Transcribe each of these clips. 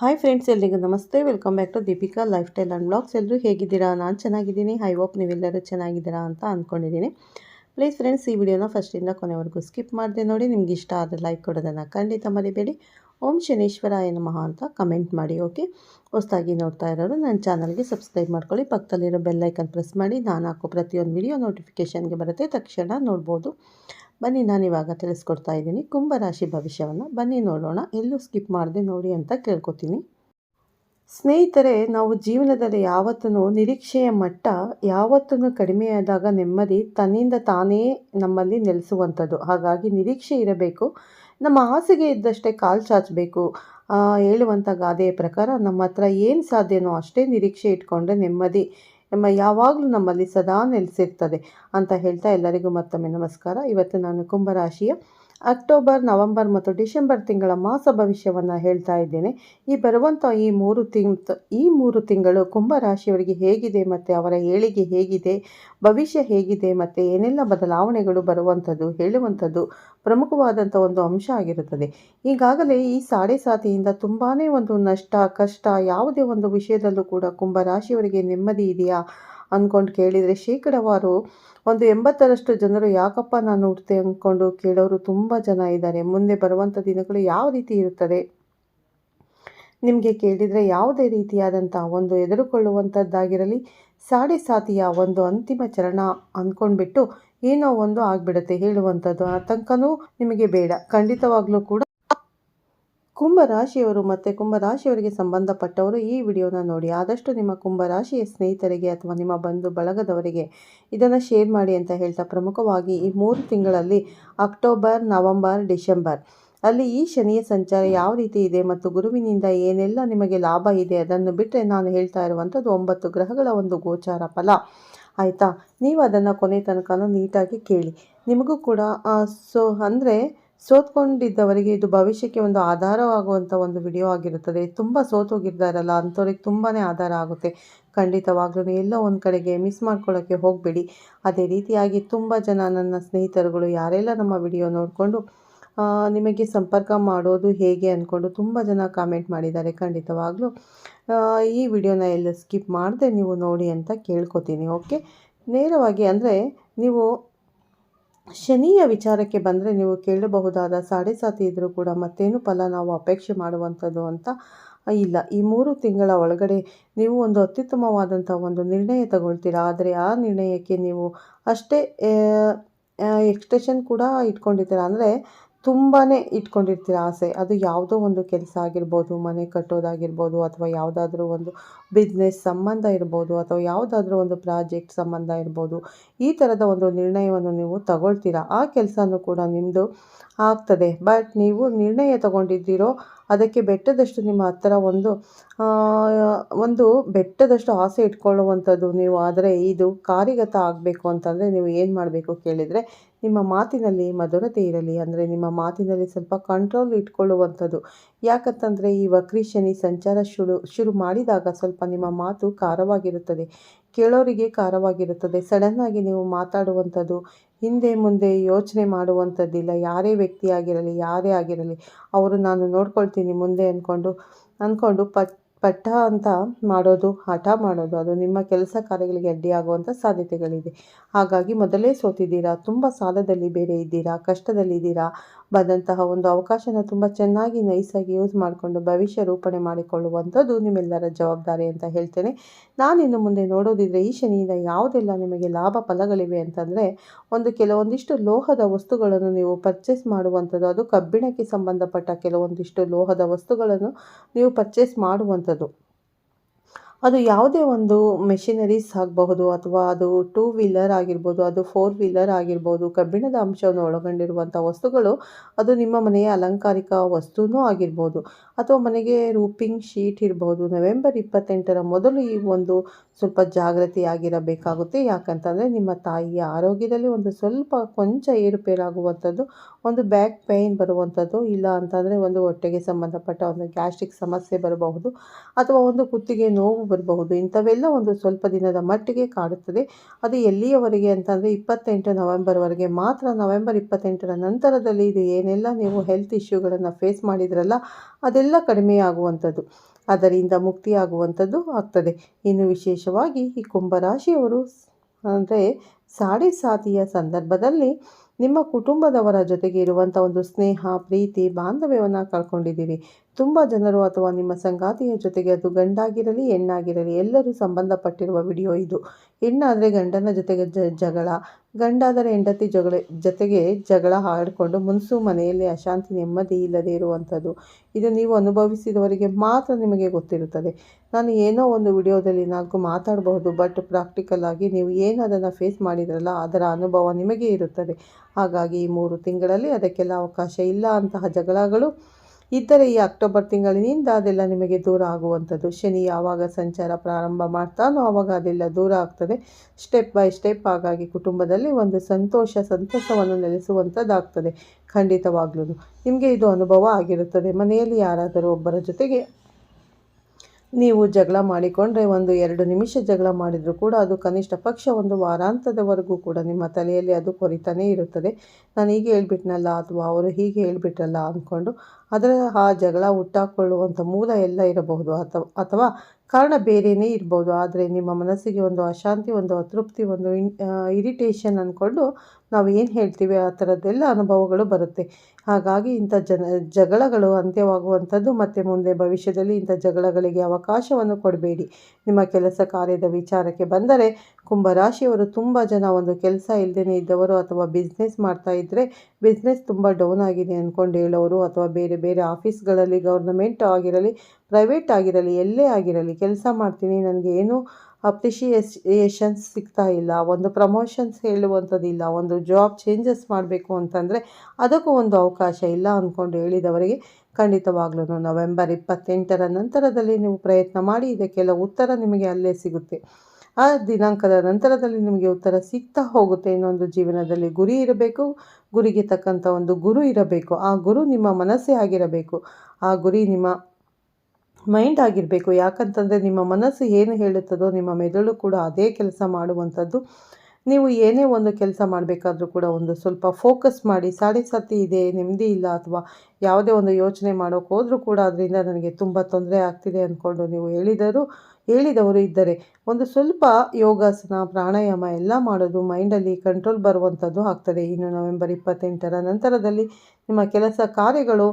Hi friends ಎಲ್ರಿಗೂ ನಮಸ್ತೆ. Welcome back to Deepika lifestyle and blogs ಎಲ್ಲರೂ ಹೇಗಿದ್ದೀರಾ? ನಾನು ಚೆನ್ನಾಗಿದ್ದೀನಿ. ಐ ಹೋಪ್ ನೀವೆಲ್ಲರೂ ಚೆನ್ನಾಗಿದ್ದೀರಾ ಅಂತ ಅಂದ್ಕೊಂಡಿದ್ದೀನಿ ಪ್ಲೀಸ್ ಫ್ರೆಂಡ್ಸ್ ಈ ವಿಡಿಯೋನ ಫಸ್ಟಿಂದ ಕೊನೆವರೆಗೂ ಸ್ಕಿಪ್ ಮಾಡಿದೆ ನೋಡಿ. ನಿಮ್ಗೆ ಇಷ್ಟ ಆದರೆ ಲೈಕ್ ಕೊಡೋದನ್ನು ಖಂಡಿತ ಮರಿಬೇಡಿ. ಓಂ ಶನೇಶ್ವರಾಯ ನಮಃ ಅಂತ ಕಮೆಂಟ್ ಮಾಡಿ ಓಕೆ ಹೊಸದಾಗಿ ನೋಡ್ತಾ ಇರೋರು ನನ್ನ ಚಾನಲ್ಗೆ ಸಬ್ಸ್ಕ್ರೈಬ್ ಮಾಡ್ಕೊಳ್ಳಿ. ಪಕ್ಕದಲ್ಲಿರೋ ಬೆಲ್ಲೈಕನ್ ಪ್ರೆಸ್ ಮಾಡಿ. ನಾನು ಹಾಕೋ ಪ್ರತಿಯೊಂದು ವಿಡಿಯೋ ನೋಟಿಫಿಕೇಷನ್ಗೆ ಬರುತ್ತೆ. ತಕ್ಷಣ ನೋಡ್ಬೋದು. ಬನ್ನಿ ನಾನು ಇವಾಗ ತಿಳಿಸ್ಕೊಡ್ತಾ ಇದ್ದೀನಿ. ಕುಂಭರಾಶಿ ಭವಿಷ್ಯವನ್ನು ಬನ್ನಿ ನೋಡೋಣ. ಎಲ್ಲೂ ಸ್ಕಿಪ್ ಮಾಡದೆ ನೋಡಿ ಅಂತ ಕೇಳ್ಕೊತೀನಿ. ಸ್ನೇಹಿತರೆ, ನಾವು ಜೀವನದಲ್ಲಿ ಯಾವತ್ತೂ ನಿರೀಕ್ಷೆಯ ಮಟ್ಟ ಯಾವತ್ತೂ ಕಡಿಮೆಯಾದಾಗ ನೆಮ್ಮದಿ ತನ್ನಿಂದ ತಾನೇ ನಮ್ಮಲ್ಲಿ ನೆಲೆಸುವಂಥದ್ದು. ಹಾಗಾಗಿ ನಿರೀಕ್ಷೆ ಇರಬೇಕು. ನಮ್ಮ ಹಾಸಿಗೆ ಇದ್ದಷ್ಟೇ ಕಾಲು ಚಾಚಬೇಕು. ಹೇಳುವಂಥ ಗಾದೆಯ ಪ್ರಕಾರ ನಮ್ಮ ಹತ್ರ ಏನು ಸಾಧ್ಯನೋ ಅಷ್ಟೇ ನಿರೀಕ್ಷೆ ಇಟ್ಕೊಂಡ್ರೆ ನೆಮ್ಮದಿ. ನಮ್ಮ ಯಾವಾಗಲೂ ನಮ್ಮಲ್ಲಿ ಸದಾ ನೆಲೆಸಿರ್ತದೆ ಅಂತ ಹೇಳ್ತಾ ಎಲ್ಲರಿಗೂ ಮತ್ತೊಮ್ಮೆ ನಮಸ್ಕಾರ. ಇವತ್ತು ನಾನು ಕುಂಭರಾಶಿಯ ಅಕ್ಟೋಬರ್, ನವಂಬರ್ ಮತ್ತು ಡಿಸೆಂಬರ್ ತಿಂಗಳ ಮಾಸ ಭವಿಷ್ಯವನ್ನು ಹೇಳ್ತಾ ಇದ್ದೇನೆ. ಈ ಬರುವಂಥ ಈ ಮೂರು ತಿಂಗ್ ಈ ಮೂರು ತಿಂಗಳು ಕುಂಭರಾಶಿಯವರಿಗೆ ಹೇಗಿದೆ ಮತ್ತು ಅವರ ಏಳಿಗೆ ಹೇಗಿದೆ, ಭವಿಷ್ಯ ಹೇಗಿದೆ ಮತ್ತು ಏನೆಲ್ಲ ಬದಲಾವಣೆಗಳು ಬರುವಂಥದ್ದು ಹೇಳುವಂಥದ್ದು ಪ್ರಮುಖವಾದಂಥ ಒಂದು ಅಂಶ ಆಗಿರುತ್ತದೆ. ಈಗಾಗಲೇ ಈ ಸಾಡೆ ಸಾತಿಯಿಂದ ತುಂಬಾ ಒಂದು ನಷ್ಟ, ಕಷ್ಟ ಯಾವುದೇ ಒಂದು ವಿಷಯದಲ್ಲೂ ಕೂಡ ಕುಂಭರಾಶಿಯವರಿಗೆ ನೆಮ್ಮದಿ ಇದೆಯಾ? ಅಂದ್ಕೊಂಡು ಕೇಳಿದರೆ ಶೇಕಡವಾರು ಒಂದು ಎಂಬತ್ತರಷ್ಟು ಜನರು ಯಾಕಪ್ಪ ನಾನು ಹುಡ್ತೆ? ಅಂದ್ಕೊಂಡು ಕೇಳೋರು ತುಂಬ ಜನ ಇದ್ದಾರೆ. ಮುಂದೆ ಬರುವಂಥ ದಿನಗಳು ಯಾವ ರೀತಿ ಇರುತ್ತದೆ? ನಿಮಗೆ ಕೇಳಿದರೆ ಯಾವುದೇ ರೀತಿಯಾದಂಥ ಒಂದು ಎದುರುಕೊಳ್ಳುವಂಥದ್ದಾಗಿರಲಿ ಸಾಡೆ ಸಾತಿಯ ಒಂದು ಅಂತಿಮ ಚರಣ ಅಂದ್ಕೊಂಡ್ಬಿಟ್ಟು ಏನೋ ಒಂದು ಆಗಿಬಿಡುತ್ತೆ ಹೇಳುವಂಥದ್ದು ಆತಂಕನೂ ನಿಮಗೆ ಬೇಡ. ಖಂಡಿತವಾಗ್ಲೂ ಕೂಡ ಕುಂಭರಾಶಿಯವರು ಮತ್ತು ಕುಂಭರಾಶಿಯವರಿಗೆ ಸಂಬಂಧಪಟ್ಟವರು ಈ ವಿಡಿಯೋನ ನೋಡಿ. ಆದಷ್ಟು ನಿಮ್ಮ ಕುಂಭರಾಶಿಯ ಸ್ನೇಹಿತರಿಗೆ ಅಥವಾ ನಿಮ್ಮ ಬಂಧು ಬಳಗದವರಿಗೆ ಇದನ್ನು ಶೇರ್ ಮಾಡಿ ಅಂತ ಹೇಳ್ತಾ ಪ್ರಮುಖವಾಗಿ ಈ ಮೂರು ತಿಂಗಳಲ್ಲಿ ಅಕ್ಟೋಬರ್, ನವಂಬರ್, ಡಿಸೆಂಬರ್ ಅಲ್ಲಿ ಈ ಶನಿಯ ಸಂಚಾರ ಯಾವ ರೀತಿ ಇದೆ ಮತ್ತು ಗುರುವಿನಿಂದ ಏನೆಲ್ಲ ನಿಮಗೆ ಲಾಭ ಇದೆ ಅದನ್ನು ಬಿಟ್ಟರೆ ನಾನು ಹೇಳ್ತಾ ಇರುವಂಥದ್ದು ಒಂಬತ್ತು ಗ್ರಹಗಳ ಒಂದು ಗೋಚಾರ ಫಲ. ಆಯಿತಾ? ನೀವು ಅದನ್ನು ಕೊನೆ ತನಕ ನೀಟಾಗಿ ಕೇಳಿ. ನಿಮಗೂ ಕೂಡ ಸೊ, ಅಂದರೆ ಸೋತ್ಕೊಂಡಿದ್ದವರಿಗೆ ಇದು ಭವಿಷ್ಯಕ್ಕೆ ಒಂದು ಆಧಾರವಾಗುವಂಥ ಒಂದು ವಿಡಿಯೋ ಆಗಿರುತ್ತದೆ. ತುಂಬ ಸೋತೋಗಿದ್ದಾರಲ್ಲ ಅಂಥವ್ರಿಗೆ ತುಂಬಾ ಆಧಾರ ಆಗುತ್ತೆ. ಖಂಡಿತವಾಗ್ಲೂ ಎಲ್ಲೋ ಒಂದು ಕಡೆಗೆ ಮಿಸ್ ಮಾಡ್ಕೊಳ್ಳೋಕ್ಕೆ ಹೋಗಬೇಡಿ. ಅದೇ ರೀತಿಯಾಗಿ ತುಂಬ ಜನ ನನ್ನ ಸ್ನೇಹಿತರುಗಳು ಯಾರೆಲ್ಲ ನಮ್ಮ ವಿಡಿಯೋ ನೋಡಿಕೊಂಡು ನಿಮಗೆ ಸಂಪರ್ಕ ಮಾಡೋದು ಹೇಗೆ ಅಂದ್ಕೊಂಡು ತುಂಬ ಜನ ಕಾಮೆಂಟ್ ಮಾಡಿದ್ದಾರೆ. ಖಂಡಿತವಾಗ್ಲೂ ಈ ವಿಡಿಯೋನ ಎಲ್ಲ ಸ್ಕಿಪ್ ಮಾಡದೆ ನೀವು ನೋಡಿ ಅಂತ ಕೇಳ್ಕೊತೀನಿ ಓಕೆ ನೇರವಾಗಿ ಅಂದರೆ, ನೀವು ಶನಿಯ ವಿಚಾರಕ್ಕೆ ಬಂದರೆ ನೀವು ಕೇಳಬಹುದಾದ ಸಾಡೆ ಸಾತಿ ಇದ್ದರೂ ಕೂಡ ಮತ್ತೇನು ಫಲ ನಾವು ಅಪೇಕ್ಷೆ ಮಾಡುವಂಥದ್ದು ಅಂತ ಇಲ್ಲ. ಈ ಮೂರು ತಿಂಗಳ ಒಳಗಡೆ ನೀವು ಒಂದು ಅತ್ಯುತ್ತಮವಾದಂಥ ಒಂದು ನಿರ್ಣಯ ತಗೊಳ್ತೀರಾ? ಆದರೆ ಆ ನಿರ್ಣಯಕ್ಕೆ ನೀವು ಅಷ್ಟೇ ಎಕ್ಸ್ಟೆಷನ್ ಕೂಡ ಇಟ್ಕೊಂಡಿದ್ದೀರಾ? ಅಂದರೆ ತುಂಬಾ ಇಟ್ಕೊಂಡಿರ್ತೀರ ಆಸೆ. ಅದು ಯಾವುದೋ ಒಂದು ಕೆಲಸ ಆಗಿರ್ಬೋದು, ಮನೆ ಕಟ್ಟೋದಾಗಿರ್ಬೋದು, ಅಥವಾ ಯಾವುದಾದ್ರೂ ಒಂದು ಬಿಸ್ನೆಸ್ ಸಂಬಂಧ ಇರ್ಬೋದು, ಅಥವಾ ಯಾವುದಾದ್ರೂ ಒಂದು ಪ್ರಾಜೆಕ್ಟ್ ಸಂಬಂಧ ಇರ್ಬೋದು, ಈ ಥರದ ಒಂದು ನಿರ್ಣಯವನ್ನು ನೀವು ತಗೊಳ್ತೀರಾ? ಆ ಕೆಲಸನೂ ಕೂಡ ನಿಮ್ಮದು ಆಗ್ತದೆ. ಬಟ್ ನೀವು ನಿರ್ಣಯ ತಗೊಂಡಿದ್ದೀರೋ, ಅದಕ್ಕೆ ಬೆಟ್ಟದಷ್ಟು ನಿಮ್ಮ ಹತ್ತಿರ ಒಂದು ಒಂದು ಬೆಟ್ಟದಷ್ಟು ಆಸೆ ಇಟ್ಕೊಳ್ಳುವಂಥದ್ದು ನೀವು. ಆದರೆ ಇದು ಕಾರ್ಯಗತ ಆಗಬೇಕು ಅಂತಂದರೆ ನೀವು ಏನು ಮಾಡಬೇಕು ಕೇಳಿದರೆ ನಿಮ್ಮ ಮಾತಿನಲ್ಲಿ ಮಧುರತೆ ಇರಲಿ ಅಂದರೆ ನಿಮ್ಮ ಮಾತಿನಲ್ಲಿ ಸ್ವಲ್ಪ ಕಂಟ್ರೋಲ್ ಇಟ್ಕೊಳ್ಳುವಂಥದ್ದು. ಯಾಕಂತಂದರೆ ಈ ವಕ್ರಿ ಶನಿ ಸಂಚಾರ ಶುರು ಶುರು ಮಾಡಿದಾಗ ಸ್ವಲ್ಪ ನಿಮ್ಮ ಮಾತು ಖಾರವಾಗಿರುತ್ತದೆ. ಕೇಳೋರಿಗೆ ಖಾರವಾಗಿರುತ್ತದೆ. ಸಡನ್ನಾಗಿ ನೀವು ಮಾತಾಡುವಂಥದ್ದು, ಹಿಂದೆ ಮುಂದೆ ಯೋಚನೆ ಮಾಡುವಂಥದ್ದಿಲ್ಲ. ಯಾರೇ ವ್ಯಕ್ತಿ ಆಗಿರಲಿ, ಯಾರೇ ಆಗಿರಲಿ, ಅವರು ನಾನು ನೋಡ್ಕೊಳ್ತೀನಿ, ಮುಂದೆ ಅಂದ್ಕೊಂಡು ಅಂದ್ಕೊಂಡು ಪಟ್ ಪಟ್ಟ ಅಂತ ಮಾಡೋದು, ಹಠ ಮಾಡೋದು, ಅದು ನಿಮ್ಮ ಕೆಲಸ ಕಾರ್ಯಗಳಿಗೆ ಅಡ್ಡಿಯಾಗುವಂಥ ಸಾಧ್ಯತೆಗಳಿದೆ. ಹಾಗಾಗಿ ಮೊದಲೇ ಸೋತಿದ್ದೀರಾ? ತುಂಬ ಸಾಲದಲ್ಲಿ ಬೇರೆ ಇದ್ದೀರಾ? ಕಷ್ಟದಲ್ಲಿದ್ದೀರಾ ಬಂದಂತಹ ಒಂದು ಅವಕಾಶನ ತುಂಬ ಚೆನ್ನಾಗಿ ನೈಸಾಗಿ ಯೂಸ್ ಮಾಡಿಕೊಂಡು ಭವಿಷ್ಯ ರೂಪಣೆ ಮಾಡಿಕೊಳ್ಳುವಂಥದ್ದು ನಿಮ್ಮೆಲ್ಲರ ಜವಾಬ್ದಾರಿ ಅಂತ ಹೇಳ್ತೇನೆ. ನಾನಿನ್ನು ಮುಂದೆ ನೋಡೋದಿದ್ರೆ ಈ ಶನಿಯಿಂದ ಯಾವುದೆಲ್ಲ ನಿಮಗೆ ಲಾಭ ಫಲಗಳಿವೆ ಅಂತಂದರೆ, ಒಂದು ಕೆಲವೊಂದಿಷ್ಟು ಲೋಹದ ವಸ್ತುಗಳನ್ನು ನೀವು ಪರ್ಚೇಸ್ ಮಾಡುವಂಥದ್ದು, ಅದು ಕಬ್ಬಿಣಕ್ಕೆ ಸಂಬಂಧಪಟ್ಟ ಕೆಲವೊಂದಿಷ್ಟು ಲೋಹದ ವಸ್ತುಗಳನ್ನು ನೀವು ಪರ್ಚೇಸ್ ಮಾಡುವಂಥದ್ದು. ಅದು ಯಾವುದೇ ಒಂದು ಮೆಷಿನರೀಸ್ ಆಗಬಹುದು ಅಥವಾ ಅದು ಟೂ ವೀಲರ್ ಆಗಿರ್ಬೋದು, ಅದು ಫೋರ್ ವೀಲರ್ ಆಗಿರ್ಬೋದು, ಕಬ್ಬಿಣದ ಅಂಶವನ್ನು ಒಳಗೊಂಡಿರುವಂಥ ವಸ್ತುಗಳು ಅದು ನಿಮ್ಮ ಮನೆಯ ಅಲಂಕಾರಿಕ ವಸ್ತುನೂ ಆಗಿರ್ಬೋದು. ಅಥವಾ ಮನೆಗೆ ರೂಪಿಂಗ್ ಶೀಟ್ ಇರ್ಬೋದು ನವೆಂಬರ್ ಇಪ್ಪತ್ತೆಂಟರ ಮೊದಲು ಈ ಒಂದು ಸ್ವಲ್ಪ ಜಾಗೃತಿಯಾಗಿರಬೇಕಾಗುತ್ತೆ ಯಾಕಂತಂದರೆ ನಿಮ್ಮ ತಾಯಿಯ ಆರೋಗ್ಯದಲ್ಲಿ ಒಂದು ಸ್ವಲ್ಪ ಕೊಂಚ ಏರುಪೇರಾಗುವಂಥದ್ದು, ಒಂದು ಬ್ಯಾಕ್ ಪೇಯ್ನ್ ಬರುವಂಥದ್ದು, ಇಲ್ಲ ಅಂತಂದರೆ ಒಂದು ಹೊಟ್ಟೆಗೆ ಸಂಬಂಧಪಟ್ಟ ಒಂದು ಗ್ಯಾಸ್ಟ್ರಿಕ್ ಸಮಸ್ಯೆ ಬರಬಹುದು, ಅಥವಾ ಒಂದು ಕುತ್ತಿಗೆ ನೋವು ಬರಬಹುದು. ಇಂಥವೆಲ್ಲ ಒಂದು ಸ್ವಲ್ಪ ದಿನದ ಮಟ್ಟಿಗೆ ಕಾಡುತ್ತದೆ. ಅದು ಎಲ್ಲಿಯವರೆಗೆ ಅಂತಂದರೆ ಇಪ್ಪತ್ತೆಂಟು ನವೆಂಬರ್ವರೆಗೆ. ಮಾತ್ರ ನವೆಂಬರ್ ಇಪ್ಪತ್ತೆಂಟರ ನಂತರದಲ್ಲಿ ಇದು ಏನೆಲ್ಲ ನೀವು ಹೆಲ್ತ್ ಇಶ್ಯೂಗಳನ್ನು ಫೇಸ್ ಮಾಡಿದ್ರಲ್ಲ, ಅದೆಲ್ಲ ಕಡಿಮೆಯಾಗುವಂಥದ್ದು. ಅದರಿಂದ ಮುಕ್ತಿಯಾಗುವಂಥದ್ದು ಆಗ್ತದೆ. ಇನ್ನು ವಿಶೇಷವಾಗಿ ಈ ಕುಂಭರಾಶಿಯವರು ಅಂದರೆ ಸಾಡೆ ಸಾತಿಯ ಸಂದರ್ಭದಲ್ಲಿ ನಿಮ್ಮ ಕುಟುಂಬದವರ ಜೊತೆಗೆ ಇರುವಂಥ ಒಂದು ಸ್ನೇಹ, ಪ್ರೀತಿ, ಬಾಂಧವ್ಯವನ್ನು ಕಳ್ಕೊಂಡಿದ್ದೀರಿ. ತುಂಬ ಜನರು ಅಥವಾ ನಿಮ್ಮ ಸಂಗಾತಿಯ ಜೊತೆಗೆ ಅದು ಗಂಡಾಗಿರಲಿ, ಹೆಣ್ಣಾಗಿರಲಿ, ಎಲ್ಲರೂ ಸಂಬಂಧಪಟ್ಟಿರುವ ವಿಡಿಯೋ ಇದು. ಹೆಣ್ಣಾದರೆ ಗಂಡನ ಜೊತೆಗೆ ಜಗಳ, ಗಂಡಾದರೆ ಹೆಂಡತಿ ಜಗಳ, ಜೊತೆಗೆ ಜಗಳ ಹಾಡಿಕೊಂಡು ಮುನ್ಸು ಮನೆಯಲ್ಲಿ ಅಶಾಂತಿ, ನೆಮ್ಮದಿ ಇಲ್ಲದೆ ಇರುವಂಥದ್ದು. ಇದು ನೀವು ಅನುಭವಿಸಿದವರಿಗೆ ಮಾತ್ರ ನಿಮಗೆ ಗೊತ್ತಿರುತ್ತದೆ. ನಾನು ಏನೋ ಒಂದು ವಿಡಿಯೋದಲ್ಲಿ ನಾಲ್ಕು ಮಾತಾಡಬಹುದು, ಬಟ್ ಪ್ರಾಕ್ಟಿಕಲ್ ಆಗಿ ನೀವು ಏನು ಅದನ್ನು ಫೇಸ್ ಮಾಡಿದ್ರಲ್ಲ, ಅದರ ಅನುಭವ ನಿಮಗೆ ಇರುತ್ತದೆ. ಹಾಗಾಗಿ ಈ ಮೂರು ತಿಂಗಳಲ್ಲಿ ಅದಕ್ಕೆಲ್ಲ ಅವಕಾಶ ಇಲ್ಲ ಅಂತಹ ಜಗಳಗಳು ಇದ್ದರೆ ಈ ಅಕ್ಟೋಬರ್ ತಿಂಗಳಿನಿಂದ ಅದೆಲ್ಲ ನಿಮಗೆ ದೂರ ಆಗುವಂಥದ್ದು. ಶನಿ ಯಾವಾಗ ಸಂಚಾರ ಪ್ರಾರಂಭ ಮಾಡ್ತಾನೋ ಆವಾಗ ಅದೆಲ್ಲ ದೂರ ಆಗ್ತದೆ. ಸ್ಟೆಪ್ ಬೈ ಸ್ಟೆಪ್ ಹಾಗಾಗಿ ಕುಟುಂಬದಲ್ಲಿ ಒಂದು ಸಂತೋಷ, ಸಂತಸವನ್ನು ನೆಲೆಸುವಂಥದ್ದಾಗ್ತದೆ ಖಂಡಿತವಾಗ್ಲೂ ನಿಮಗೆ ಇದು ಅನುಭವ ಆಗಿರುತ್ತದೆ. ಮನೆಯಲ್ಲಿ ಯಾರಾದರೂ ಒಬ್ಬರ ಜೊತೆಗೆ ನೀವು ಜಗಳ ಮಾಡಿಕೊಂಡ್ರೆ ಒಂದು ಎರಡು ನಿಮಿಷ ಜಗಳ ಮಾಡಿದರೂ ಕೂಡ ಅದು ಕನಿಷ್ಠ ಪಕ್ಷ ಒಂದು ವಾರಾಂತದವರೆಗೂ ಕೂಡ ನಿಮ್ಮ ತಲೆಯಲ್ಲಿ ಅದು ಕೊರಿತಾನೇ ಇರುತ್ತದೆ. ನಾನು ಹೀಗೆ ಹೇಳ್ಬಿಟ್ನಲ್ಲ ಅಥವಾ ಅವರು ಹೀಗೆ ಹೇಳ್ಬಿಟ್ರಲ್ಲ ಅಂದ್ಕೊಂಡು ಅದರ ಆ ಜಗಳ ಹುಟ್ಟಾಕೊಳ್ಳುವಂಥ ಮೂಲ ಎಲ್ಲ ಇರಬಹುದು. ಅಥವಾ ಅಥವಾ ಕಾರಣ ಬೇರೆಯೇ ಇರ್ಬೋದು. ಆದರೆ ನಿಮ್ಮ ಮನಸ್ಸಿಗೆ ಒಂದು ಅಶಾಂತಿ, ಒಂದು ಅತೃಪ್ತಿ, ಒಂದು ಇನ್ ಇರಿಟೇಷನ್ ಅಂದ್ಕೊಂಡು ನಾವು ಏನು ಹೇಳ್ತೀವಿ ಆ ಥರದ್ದೆಲ್ಲ ಅನುಭವಗಳು ಬರುತ್ತೆ. ಹಾಗಾಗಿ ಇಂಥ ಜನ, ಜಗಳಗಳು ಅಂತ್ಯವಾಗುವಂಥದ್ದು ಮತ್ತು ಮುಂದೆ ಭವಿಷ್ಯದಲ್ಲಿ ಇಂಥ ಜಗಳಗಳಿಗೆ ಅವಕಾಶವನ್ನು ಕೊಡಬೇಡಿ. ನಿಮ್ಮ ಕೆಲಸ ಕಾರ್ಯದ ವಿಚಾರಕ್ಕೆ ಬಂದರೆ ಕುಂಭರಾಶಿಯವರು ತುಂಬ ಜನ ಒಂದು ಕೆಲಸ ಇಲ್ಲದೇ ಇದ್ದವರು ಅಥವಾ ಬಿಸ್ನೆಸ್ ಮಾಡ್ತಾ ಇದ್ದರೆ ಬಿಸ್ನೆಸ್ ತುಂಬ ಡೌನ್ ಆಗಿದೆ ಅಂದ್ಕೊಂಡು ಹೇಳೋರು ಅಥವಾ ಬೇರೆ ಬೇರೆ ಆಫೀಸ್ಗಳಲ್ಲಿ ಗೌರ್ನಮೆಂಟ್ ಆಗಿರಲಿ ಪ್ರೈವೇಟ್ ಆಗಿರಲಿ, ಎಲ್ಲೇ ಆಗಿರಲಿ, ಕೆಲಸ ಮಾಡ್ತೀನಿ, ನನಗೆ ಏನು ಅಪ್ರಿಷಿಯೇಷನ್ಸ್ ಸಿಗ್ತಾ ಇಲ್ಲ. ಒಂದು ಪ್ರಮೋಷನ್ಸ್ ಹೇಳುವಂಥದ್ದಿಲ್ಲ. ಒಂದು ಜಾಬ್ ಚೇಂಜಸ್ ಮಾಡಬೇಕು ಅಂತಂದರೆ ಅದಕ್ಕೂ ಒಂದು ಅವಕಾಶ ಇಲ್ಲ ಅಂದ್ಕೊಂಡು ಹೇಳಿದವರಿಗೆ ಖಂಡಿತವಾಗ್ಲೂ ನವೆಂಬರ್ ಇಪ್ಪತ್ತೆಂಟರ ನಂತರದಲ್ಲಿ ನೀವು ಪ್ರಯತ್ನ ಮಾಡಿ ಇದಕ್ಕೆಲ್ಲ ಉತ್ತರ ನಿಮಗೆ ಅಲ್ಲೇ ಸಿಗುತ್ತೆ. ಆ ದಿನಾಂಕದ ನಂತರದಲ್ಲಿ ನಿಮಗೆ ಉತ್ತರ ಸಿಗ್ತಾ ಹೋಗುತ್ತೆ. ಇನ್ನೊಂದು ಜೀವನದಲ್ಲಿ ಗುರಿ ಇರಬೇಕು, ಗುರಿಗೆ ತಕ್ಕಂಥ ಒಂದು ಗುರು ಇರಬೇಕು. ಆ ಗುರು ನಿಮ್ಮ ಮನಸ್ಸೇ ಆಗಿರಬೇಕು. ಆ ಗುರಿ ನಿಮ್ಮ ಮೈಂಡ್ ಆಗಿರಬೇಕು. ಯಾಕಂತಂದರೆ ನಿಮ್ಮ ಮನಸ್ಸು ಏನು ಹೇಳುತ್ತದೋ ನಿಮ್ಮ ಮೆದುಳು ಕೂಡ ಅದೇ ಕೆಲಸ ಮಾಡುವಂಥದ್ದು. ನೀವು ಏನೇ ಒಂದು ಕೆಲಸ ಮಾಡಬೇಕಾದ್ರೂ ಕೂಡ ಒಂದು ಸ್ವಲ್ಪ ಫೋಕಸ್ ಮಾಡಿ, ಸಾಡೆ ಸತಿ ಇದೆ, ನೆಮ್ಮದಿ ಇಲ್ಲ ಅಥವಾ ಯಾವುದೇ ಒಂದು ಯೋಚನೆ ಮಾಡೋಕ್ಕೆ ಹೋದರೂ ಕೂಡ ಅದರಿಂದ ನನಗೆ ತುಂಬ ತೊಂದರೆ ಆಗ್ತಿದೆ ಅಂದ್ಕೊಂಡು ನೀವು ಹೇಳಿದರೂ, ಹೇಳಿದವರು ಇದ್ದರೆ, ಒಂದು ಸ್ವಲ್ಪ ಯೋಗಾಸನ, ಪ್ರಾಣಾಯಾಮ ಎಲ್ಲ ಮಾಡೋದು ಮೈಂಡಲ್ಲಿ ಕಂಟ್ರೋಲ್ ಬರುವಂಥದ್ದು ಆಗ್ತದೆ. ಇನ್ನು ನವೆಂಬರ್ ಇಪ್ಪತ್ತೆಂಟರ ನಂತರದಲ್ಲಿ ನಿಮ್ಮ ಕೆಲಸ ಕಾರ್ಯಗಳು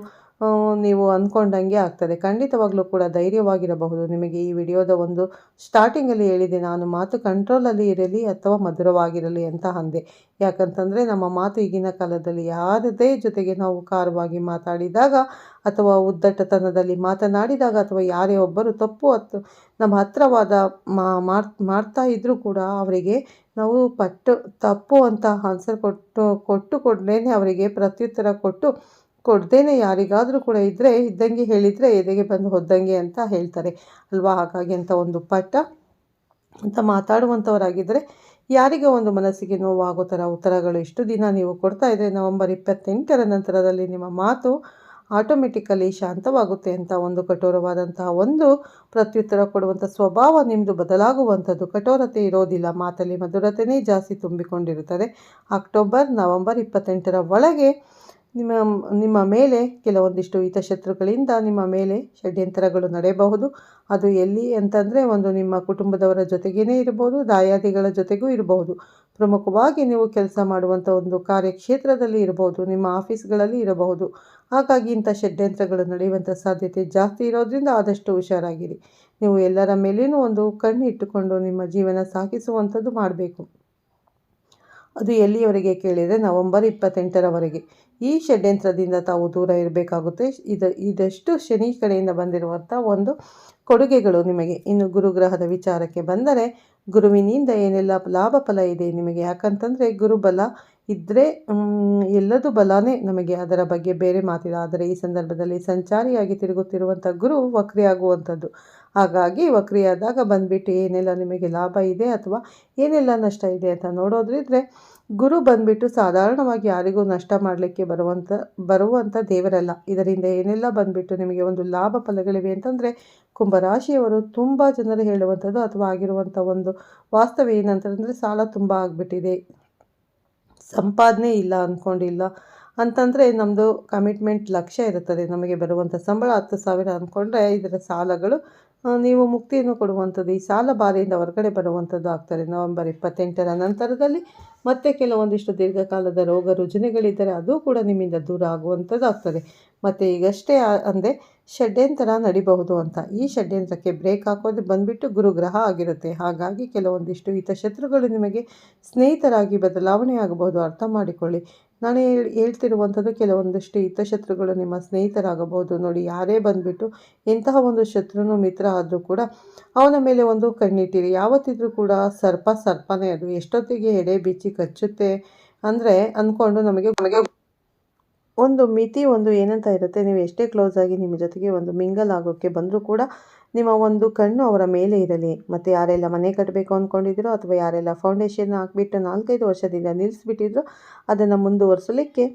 ನೀವು ಅಂದ್ಕೊಂಡಂಗೆ ಆಗ್ತದೆ. ಖಂಡಿತವಾಗ್ಲೂ ಕೂಡ ಧೈರ್ಯವಾಗಿರಬಹುದು. ನಿಮಗೆ ಈ ವಿಡಿಯೋದ ಒಂದು ಸ್ಟಾರ್ಟಿಂಗಲ್ಲಿ ಹೇಳಿದೆ. ನಾನು ಮಾತು ಕಂಟ್ರೋಲಲ್ಲಿ ಇರಲಿ ಅಥವಾ ಮಧುರವಾಗಿರಲಿ ಅಂತ ಅಂದೆ. ಯಾಕಂತಂದರೆ ನಮ್ಮ ಮಾತು ಈಗಿನ ಕಾಲದಲ್ಲಿ ಯಾರದೇ ಜೊತೆಗೆ ನಾವು ಕಾರವಾಗಿ ಮಾತಾಡಿದಾಗ ಅಥವಾ ಉದ್ದಟತನದಲ್ಲಿ ಮಾತನಾಡಿದಾಗ ಅಥವಾ ಯಾರೇ ಒಬ್ಬರು ತಪ್ಪು ಅಥವಾ ನಮ್ಮ ಹತ್ರವಾದ ಮಾಡ್ತಾ ಇದ್ದರೂ ಕೂಡ ಅವರಿಗೆ ನಾವು ಪಟ್ಟು, ತಪ್ಪು ಅಂತ ಆನ್ಸರ್ ಕೊಟ್ಟು ಕೊಟ್ಟು ಕೊಡ್ಲೇ ಅವರಿಗೆ ಪ್ರತ್ಯುತ್ತರ ಕೊಟ್ಟು ಕೊಡ್ದೇನೆ ಯಾರಿಗಾದರೂ ಕೂಡ ಇದ್ದರೆ ಇದ್ದಂಗೆ ಹೇಳಿದರೆ ಎದೆಗೆ ಬಂದು ಹೊದ್ದಂಗೆ ಅಂತ ಹೇಳ್ತಾರೆ. ಅಲ್ವಾ? ಹಾಗಾಗಿ ಅಂತ ಒಂದು ಪಟ್ಟ. ಅಂತ ಮಾತಾಡುವಂಥವರಾಗಿದ್ದರೆ ಯಾರಿಗೆ ಒಂದು ಮನಸ್ಸಿಗೆ ನೋವಾಗೋ ಥರ ಉತ್ತರಗಳು ಇಷ್ಟು ದಿನ ನೀವು ಕೊಡ್ತಾ ಇದ್ದರೆ ನವಂಬರ್ ಇಪ್ಪತ್ತೆಂಟರ ನಂತರದಲ್ಲಿ ನಿಮ್ಮ ಮಾತು ಆಟೋಮೆಟಿಕಲಿ ಶಾಂತವಾಗುತ್ತೆ ಅಂತ ಒಂದು ಕಠೋರವಾದಂತಹ ಒಂದು ಪ್ರತ್ಯುತ್ತರ ಕೊಡುವಂಥ ಸ್ವಭಾವ ನಿಮ್ಮದು ಬದಲಾಗುವಂಥದ್ದು. ಕಠೋರತೆ ಇರೋದಿಲ್ಲ. ಮಾತಲ್ಲಿ ಮಧುರತೆಯೇ ಜಾಸ್ತಿ ತುಂಬಿಕೊಂಡಿರುತ್ತದೆ. ಅಕ್ಟೋಬರ್, ನವಂಬರ್ ಇಪ್ಪತ್ತೆಂಟರ ಒಳಗೆ ನಿಮ್ಮ ನಿಮ್ಮ ಮೇಲೆ ಕೆಲವೊಂದಿಷ್ಟು ಹಿತಶತ್ರುಗಳಿಂದ ನಿಮ್ಮ ಮೇಲೆ ಷಡ್ಯಂತರಗಳು ನಡೆಯಬಹುದು. ಅದು ಎಲ್ಲಿ ಅಂತಂದರೆ ಒಂದು ನಿಮ್ಮ ಕುಟುಂಬದವರ ಜೊತೆಗೇ ಇರಬಹುದು ದಾಯಾದಿಗಳ ಜೊತೆಗೂ ಇರಬಹುದು ಪ್ರಮುಖವಾಗಿ ನೀವು ಕೆಲಸ ಮಾಡುವಂಥ ಒಂದು ಕಾರ್ಯಕ್ಷೇತ್ರದಲ್ಲಿ ಇರಬಹುದು ನಿಮ್ಮ ಆಫೀಸ್ಗಳಲ್ಲಿ ಇರಬಹುದು. ಹಾಗಾಗಿ ಇಂಥ ಷಡ್ಯಂತ್ರಗಳು ನಡೆಯುವಂಥ ಸಾಧ್ಯತೆ ಜಾಸ್ತಿ ಇರೋದ್ರಿಂದ ಆದಷ್ಟು ಹುಷಾರಾಗಿರಿ. ನೀವು ಎಲ್ಲರ ಮೇಲೇನೂ ಒಂದು ಕಣ್ಣು ಇಟ್ಟುಕೊಂಡು ನಿಮ್ಮ ಜೀವನ ಸಾಗಿಸುವಂಥದ್ದು ಮಾಡಬೇಕು. ಅದು ಎಲ್ಲಿಯವರೆಗೆ ಕೇಳಿದರೆ ನವಂಬರ್ ಇಪ್ಪತ್ತೆಂಟರವರೆಗೆ. ಈ ಷಡ್ಯಂತ್ರದಿಂದ ತಾವು ದೂರ ಇರಬೇಕಾಗುತ್ತೆ. ಇದು, ಇದಷ್ಟು ಶನಿ ಕಡೆಯಿಂದ ಬಂದಿರುವಂಥ ಒಂದು ಕೊಡುಗೆಗಳು ನಿಮಗೆ. ಇನ್ನು ಗುರುಗ್ರಹದ ವಿಚಾರಕ್ಕೆ ಬಂದರೆ, ಗುರುವಿನಿಂದ ಏನೆಲ್ಲ ಲಾಭ ಫಲ ಇದೆ ನಿಮಗೆ? ಯಾಕಂತಂದರೆ ಗುರುಬಲ ಇದ್ದರೆ ಎಲ್ಲದೂ ಬಲನೇ ನಮಗೆ. ಅದರ ಬಗ್ಗೆ ಬೇರೆ ಮಾತಿಲ್ಲ. ಆದರೆ ಈ ಸಂದರ್ಭದಲ್ಲಿ ಸಂಚಾರಿಯಾಗಿ ತಿರುಗುತ್ತಿರುವಂಥ ಗುರು ವಕ್ರಿಯಾಗುವಂಥದ್ದು. ಹಾಗಾಗಿ ವಕ್ರಿಯಾದಾಗ ಬಂದುಬಿಟ್ಟು ಏನೆಲ್ಲ ನಿಮಗೆ ಲಾಭ ಇದೆ ಅಥವಾ ಏನೆಲ್ಲ ನಷ್ಟ ಇದೆ ಅಂತ ನೋಡೋದ್ರಿದ್ರೆ ಗುರು ಬಂದ್ಬಿಟ್ಟು ಸಾಧಾರಣವಾಗಿ ಯಾರಿಗೂ ನಷ್ಟ ಮಾಡಲಿಕ್ಕೆ ಬರುವಂಥ ಬರುವಂಥ ದೇವರಲ್ಲ. ಇದರಿಂದ ಏನೆಲ್ಲ ಬಂದ್ಬಿಟ್ಟು ನಿಮಗೆ ಒಂದು ಲಾಭ ಫಲಗಳಿವೆ ಅಂತಂದರೆ ಕುಂಭರಾಶಿಯವರು ತುಂಬ ಜನರು ಹೇಳುವಂಥದ್ದು ಅಥವಾ ಆಗಿರುವಂಥ ಒಂದು ವಾಸ್ತವ ಏನಂತಂದರೆ ಸಾಲ ತುಂಬ ಆಗಿಬಿಟ್ಟಿದೆ. ಸಂಪಾದನೆ ಇಲ್ಲ ಅಂದ್ಕೊಂಡಿಲ್ಲ ಅಂತಂದರೆ ನಮ್ಮದು ಕಮಿಟ್ಮೆಂಟ್ ಲಕ್ಷ್ಯ ಇರುತ್ತದೆ. ನಮಗೆ ಬರುವಂಥ ಸಂಬಳ ಹತ್ತು ಸಾವಿರ ಅಂದ್ಕೊಂಡ್ರೆ ಇದರ ಸಾಲಗಳು ನೀವು ಮುಕ್ತಿಯನ್ನು ಕೊಡುವಂಥದ್ದು, ಈ ಸಾಲ ಬಾಧೆಯಿಂದ ಹೊರಗಡೆ ಬರುವಂಥದ್ದು ಆಗ್ತಾರೆ. ನವೆಂಬರ್ ಇಪ್ಪತ್ತೆಂಟರ ನಂತರದಲ್ಲಿ ಮತ್ತೆ ಕೆಲವೊಂದಿಷ್ಟು ದೀರ್ಘಕಾಲದ ರೋಗ ರುಜಿನಗಳಿದ್ದರೆ ಅದು ಕೂಡ ನಿಮ್ಮಿಂದ ದೂರ ಆಗುವಂಥದ್ದು ಆಗ್ತದೆ. ಮತ್ತು ಈಗಷ್ಟೇ ಅಂದರೆ ಅಂದೆ ಷಡ್ಯಂತರ ನಡಿಬಹುದು ಅಂತ. ಈ ಷಡ್ಯಂತ್ರಕ್ಕೆ ಬ್ರೇಕ್ ಹಾಕೋದು ಬಂದ್ಬಿಟ್ಟು ಗುರುಗ್ರಹ ಆಗಿರುತ್ತೆ. ಹಾಗಾಗಿ ಕೆಲವೊಂದಿಷ್ಟು ಹಿತಶತ್ರುಗಳು ನಿಮಗೆ ಸ್ನೇಹಿತರಾಗಿ ಬದಲಾವಣೆ ಆಗಬಹುದು ಅರ್ಥ ಮಾಡಿಕೊಳ್ಳಿ. ನಾನು ಹೇಳಿ ಹೇಳ್ತಿರುವಂಥದ್ದು ಹಿತ ಹಿತಶತ್ರುಗಳು ನಿಮ್ಮ ಸ್ನೇಹಿತರಾಗಬಹುದು. ನೋಡಿ, ಯಾರೇ ಬಂದುಬಿಟ್ಟು ಇಂತಹ ಒಂದು ಶತ್ರುನು ಮಿತ್ರ ಆದರೂ ಕೂಡ ಅವನ ಮೇಲೆ ಒಂದು ಕಣ್ಣಿಟ್ಟಿರಿ. ಯಾವತ್ತಿದ್ರೂ ಕೂಡ ಸರ್ಪ ಸರ್ಪನೇ ಅದು. ಎಷ್ಟೊತ್ತಿಗೆ ಎಡೆ ಬಿಚ್ಚಿ ಕಚ್ಚುತ್ತೆ ಅಂದರೆ ಅಂದ್ಕೊಂಡು ನಮಗೆ ನಮಗೆ ಒಂದು ಮಿತಿ ಒಂದು ಏನಂತ ಇರುತ್ತೆ. ನೀವು ಎಷ್ಟೇ ಕ್ಲೋಸ್ ಆಗಿ ನಿಮ್ಮ ಜೊತೆಗೆ ಒಂದು ಮಿಂಗಲ್ ಆಗೋಕ್ಕೆ ಬಂದರೂ ಕೂಡ ನಿಮ್ಮ ಒಂದು ಕಣ್ಣು ಅವರ ಮೇಲೆ ಇರಲಿ. ಮತ್ತು ಯಾರೆಲ್ಲ ಮನೆ ಕಟ್ಟಬೇಕು ಅಂದ್ಕೊಂಡಿದ್ದೀರೋ ಅಥವಾ ಯಾರೆಲ್ಲ ಫೌಂಡೇಶನ್ ಹಾಕ್ಬಿಟ್ಟು ನಾಲ್ಕೈದು ವರ್ಷದಿಂದ ನಿಲ್ಲಿಸ್ಬಿಟ್ಟಿದ್ರು ಅದನ್ನು ಮುಂದುವರಿಸಲಿಕ್ಕೆ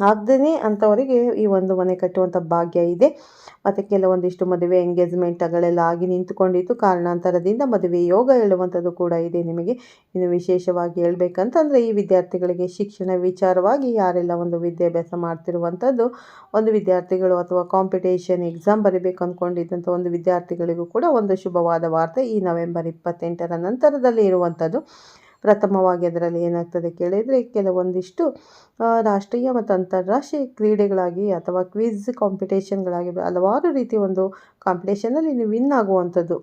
ಆಗದೇ ಅಂಥವರಿಗೆ ಈ ಒಂದು ಮನೆ ಕಟ್ಟುವಂಥ ಭಾಗ್ಯ ಇದೆ. ಮತ್ತು ಕೆಲವೊಂದಿಷ್ಟು ಮದುವೆ ಎಂಗೇಜ್ಮೆಂಟ್ಗಳೆಲ್ಲ ಆಗಿ ನಿಂತುಕೊಂಡಿತ್ತು ಕಾರಣಾಂತರದಿಂದ ಮದುವೆ ಯೋಗ ಹೇಳುವಂಥದ್ದು ಕೂಡ ಇದೆ ನಿಮಗೆ. ಇನ್ನು ವಿಶೇಷವಾಗಿ ಹೇಳಬೇಕಂತಂದರೆ ಈ ವಿದ್ಯಾರ್ಥಿಗಳಿಗೆ ಶಿಕ್ಷಣ ವಿಚಾರವಾಗಿ ಯಾರೆಲ್ಲ ಒಂದು ವಿದ್ಯಾಭ್ಯಾಸ ಮಾಡ್ತಿರುವಂಥದ್ದು, ಒಂದು ವಿದ್ಯಾರ್ಥಿಗಳು ಅಥವಾ ಕಾಂಪಿಟೇಷನ್ ಎಕ್ಸಾಮ್ ಬರೀಬೇಕು ಅಂದ್ಕೊಂಡಿದ್ದಂಥ ಒಂದು ವಿದ್ಯಾರ್ಥಿಗಳಿಗೂ ಕೂಡ ಒಂದು ಶುಭವಾದ ವಾರ್ತೆ ಈ ನವೆಂಬರ್ ಇಪ್ಪತ್ತೆಂಟರ ನಂತರದಲ್ಲಿ ಇರುವಂಥದ್ದು. ಪ್ರಥಮವಾಗಿ ಅದರಲ್ಲಿ ಏನಾಗ್ತದೆ ಕೇಳಿದರೆ ಕೆಲವೊಂದಿಷ್ಟು ರಾಷ್ಟ್ರೀಯ ಮತ್ತು ಅಂತಾರಾಷ್ಟ್ರೀಯ ಕ್ರೀಡೆಗಳಾಗಿ ಅಥವಾ ಕ್ವಿಝ್ ಕಾಂಪಿಟೇಷನ್ಗಳಾಗಿ ಹಲವಾರು ರೀತಿ ಒಂದು ಕಾಂಪಿಟೇಷನಲ್ಲಿ ನೀವು ವಿನ್ ಆಗುವಂಥದ್ದು.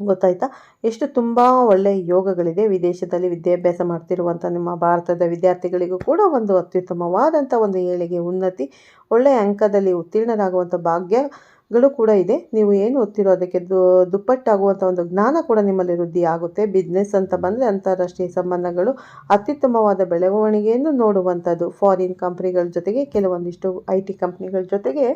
ಗೊತ್ತಾಯ್ತಾ? ಎಷ್ಟು ತುಂಬ ಒಳ್ಳೆಯ ಯೋಗಗಳಿದೆ ವಿದೇಶದಲ್ಲಿ ವಿದ್ಯಾಭ್ಯಾಸ ಮಾಡ್ತಿರುವಂಥ ನಿಮ್ಮ ಭಾರತದ ವಿದ್ಯಾರ್ಥಿಗಳಿಗೂ ಕೂಡ ಒಂದು ಅತ್ಯುತ್ತಮವಾದಂಥ ಒಂದು ಏಳಿಗೆ ಉನ್ನತಿ ಒಳ್ಳೆಯ ಅಂಕದಲ್ಲಿ ಉತ್ತೀರ್ಣರಾಗುವಂಥ ಭಾಗ್ಯಗಳು ಕೂಡ ಇದೆ. ನೀವು ಏನು ಓದ್ತಿರೋ ಅದಕ್ಕೆ ದುಪ್ಪಟ್ಟಾಗುವಂಥ ಒಂದು ಜ್ಞಾನ ಕೂಡ ನಿಮ್ಮಲ್ಲಿ ವೃದ್ಧಿ ಆಗುತ್ತೆ ಬಿಸ್ನೆಸ್ ಅಂತ ಬಂದರೆ ಅಂತಾರಾಷ್ಟ್ರೀಯ ಸಂಬಂಧಗಳು ಅತ್ಯುತ್ತಮವಾದ ಬೆಳವಣಿಗೆಯನ್ನು ನೋಡುವಂಥದ್ದು. ಫಾರಿನ್ ಕಂಪ್ನಿಗಳ ಜೊತೆಗೆ ಕೆಲವೊಂದಿಷ್ಟು ಐ ಟಿ ಕಂಪ್ನಿಗಳ ಜೊತೆಗೆ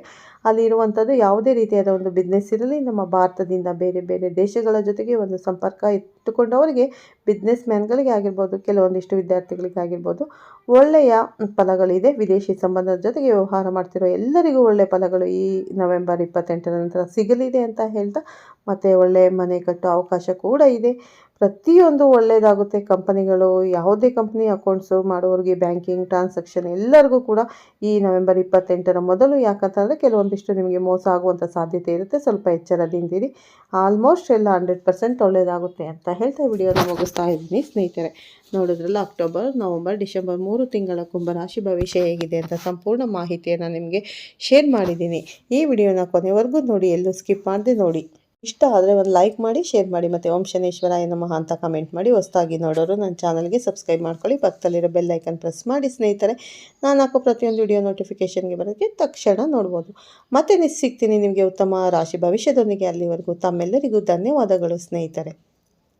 ಅಲ್ಲಿರುವಂಥದ್ದು ಯಾವುದೇ ರೀತಿಯಾದ ಒಂದು ಬಿಸ್ನೆಸ್ ಇರಲಿ, ನಮ್ಮ ಭಾರತದಿಂದ ಬೇರೆ ಬೇರೆ ದೇಶಗಳ ಜೊತೆಗೆ ಒಂದು ಸಂಪರ್ಕ ಇಟ್ಟುಕೊಂಡವರಿಗೆ ಬಿಸ್ನೆಸ್ ಮ್ಯಾನ್ಗಳಿಗೆ ಆಗಿರ್ಬೋದು ಕೆಲವೊಂದಿಷ್ಟು ವಿದ್ಯಾರ್ಥಿಗಳಿಗೆ ಆಗಿರ್ಬೋದು, ಒಳ್ಳೆಯ ಫಲಗಳಿದೆ. ವಿದೇಶಿ ಸಂಬಂಧದ ಜೊತೆಗೆ ವ್ಯವಹಾರ ಮಾಡ್ತಿರೋ ಎಲ್ಲರಿಗೂ ಒಳ್ಳೆಯ ಫಲಗಳು ಈ ನವೆಂಬರ್ ಇಪ್ಪತ್ತೆಂಟರ ನಂತರ ಸಿಗಲಿದೆ ಅಂತ ಹೇಳ್ತಾ, ಮತ್ತು ಒಳ್ಳೆಯ ಮನೆ ಕಟ್ಟೋ ಅವಕಾಶ ಕೂಡ ಇದೆ. ಪ್ರತಿಯೊಂದು ಒಳ್ಳೆಯದಾಗುತ್ತೆ ಕಂಪನಿಗಳು ಯಾವುದೇ ಕಂಪ್ನಿ ಅಕೌಂಟ್ಸು ಮಾಡೋರಿಗೆ ಬ್ಯಾಂಕಿಂಗ್ ಟ್ರಾನ್ಸಾಕ್ಷನ್ ಎಲ್ಲರಿಗೂ ಕೂಡ ಈ ನವೆಂಬರ್ ಇಪ್ಪತ್ತೆಂಟರ ಮೊದಲು ಯಾಕಂತಂದರೆ ಕೆಲವೊಂದಿಷ್ಟು ನಿಮಗೆ ಮೋಸ ಆಗುವಂಥ ಸಾಧ್ಯತೆ ಇರುತ್ತೆ. ಸ್ವಲ್ಪ ಎಚ್ಚರದಿಂದಿರಿ. ಆಲ್ಮೋಸ್ಟ್ ಎಲ್ಲ ಹಂಡ್ರೆಡ್ ಪರ್ಸೆಂಟ್ ಒಳ್ಳೆಯದಾಗುತ್ತೆ ಅಂತ ಹೇಳ್ತಾ ವಿಡಿಯೋನ ಮುಗಿಸ್ತಾ ಇದ್ದೀನಿ ಸ್ನೇಹಿತರೆ. ನೋಡಿದ್ರಲ್ಲ ಅಕ್ಟೋಬರ್ ನವಂಬರ್ ಡಿಸೆಂಬರ್ ಮೂರು ತಿಂಗಳ ಕುಂಭರಾಶಿ ಭವಿಷ್ಯ ಹೇಗಿದೆ ಅಂತ ಸಂಪೂರ್ಣ ಮಾಹಿತಿಯನ್ನು ನಿಮಗೆ ಶೇರ್ ಮಾಡಿದ್ದೀನಿ. ಈ ವಿಡಿಯೋನ ಕೊನೆವರೆಗೂ ನೋಡಿ, ಎಲ್ಲೂ ಸ್ಕಿಪ್ ಮಾಡದೆ ನೋಡಿ. ಇಷ್ಟ ಆದರೆ ಒಂದು ಲೈಕ್ ಮಾಡಿ ಶೇರ್ ಮಾಡಿ, ಮತ್ತು ಓಂ ಶನೇಶ್ವರಾಯ ನಮಃ ಅಂತ ಕಮೆಂಟ್ ಮಾಡಿ ಹೊಸದಾಗಿ ನೋಡೋರು ನನ್ನ ಚಾನಲ್ಗೆ ಸಬ್ಸ್ಕ್ರೈಬ್ ಮಾಡ್ಕೊಳ್ಳಿ. ಪಕ್ಕದಲ್ಲಿರೋ ಬೆಲ್ ಐಕನ್ ಪ್ರೆಸ್ ಮಾಡಿ ಸ್ನೇಹಿತರೆ, ನಾನು ಹಾಕೋ ಪ್ರತಿಯೊಂದು ವಿಡಿಯೋ ನೋಟಿಫಿಕೇಷನ್ಗೆ ಬರೋಕ್ಕೆ ತಕ್ಷಣ ನೋಡ್ಬೋದು. ಮತ್ತೆ ಸಿಗ್ತೀನಿ ನಿಮಗೆ ಉತ್ತಮ ರಾಶಿ ಭವಿಷ್ಯದೊಂದಿಗೆ. ಅಲ್ಲಿವರೆಗೂ ತಮ್ಮೆಲ್ಲರಿಗೂ ಧನ್ಯವಾದಗಳು ಸ್ನೇಹಿತರೆ.